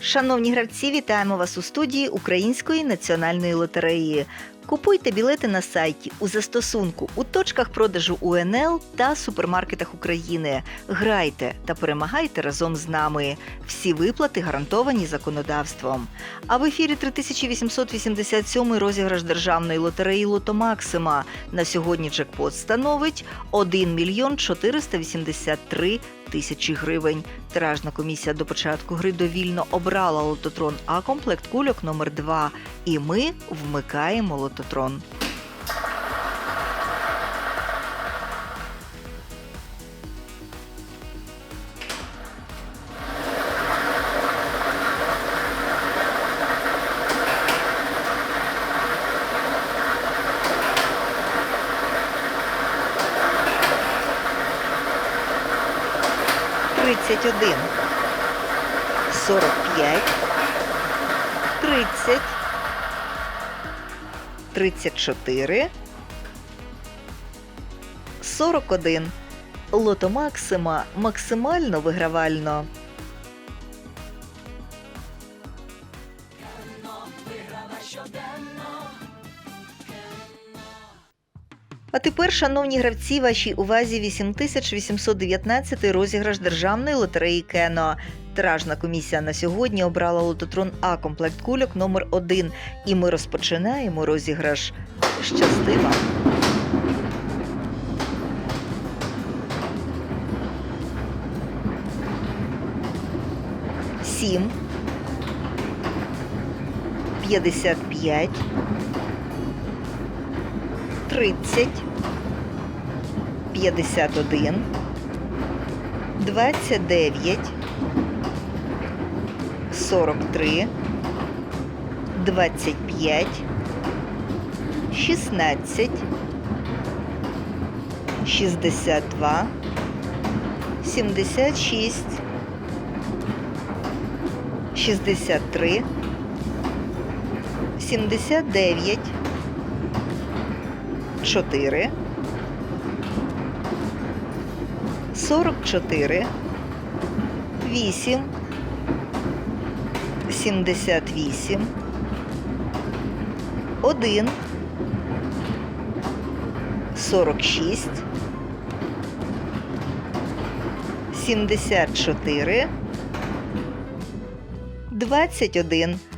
Шановні гравці, вітаємо вас у студії Української національної лотереї. Купуйте білети на сайті у застосунку у точках продажу УНЛ та супермаркетах України. Грайте та перемагайте разом з нами. Всі виплати гарантовані законодавством. А в ефірі 3887 розіграш державної лотереї Лото Максима. На сьогодні джекпот становить 1 мільйон 483 тисячі гривень. Тиражна комісія до початку гри довільно обрала лототрон А комплект кульок номер 2 І ми вмикаємо лототрон. Тридцять один, сорок п'ять, тридцять, тридцять чотири, сорок один. Лото Максима максимально вигравально. А тепер, шановні гравці, вашій увазі 8819 розіграш державної лотереї Кено. Тиражна комісія на сьогодні обрала лототрон А комплект кульок номер 1 І ми розпочинаємо розіграш. Щасти вам! Сім. П'ятдесят п'ять. Тридцять. П'ятдесят один. Двадцять дев'ять. Сорок три. Двадцять п'ять. Шістнадцять. Шістдесят два. Сімдесят шість. 63, 79, 4, 44, 8, 78, 1, 46, 74, 21.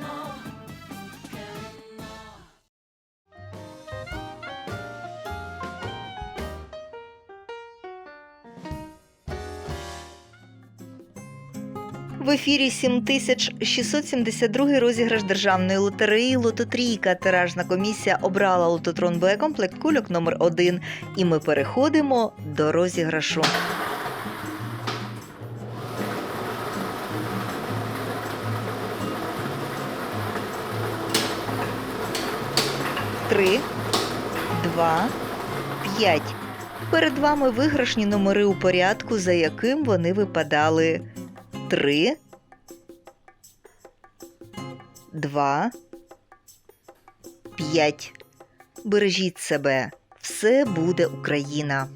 В ефірі 7672 розіграш державної лотереї Лототрійка. Тиражна комісія обрала лототрон Б комплект кульок номер 1 І ми переходимо до розіграшу. Три, два, п'ять. Перед вами виграшні номери у порядку, за яким вони випадали. Три, два, п'ять. Бережіть себе. Все буде Україна.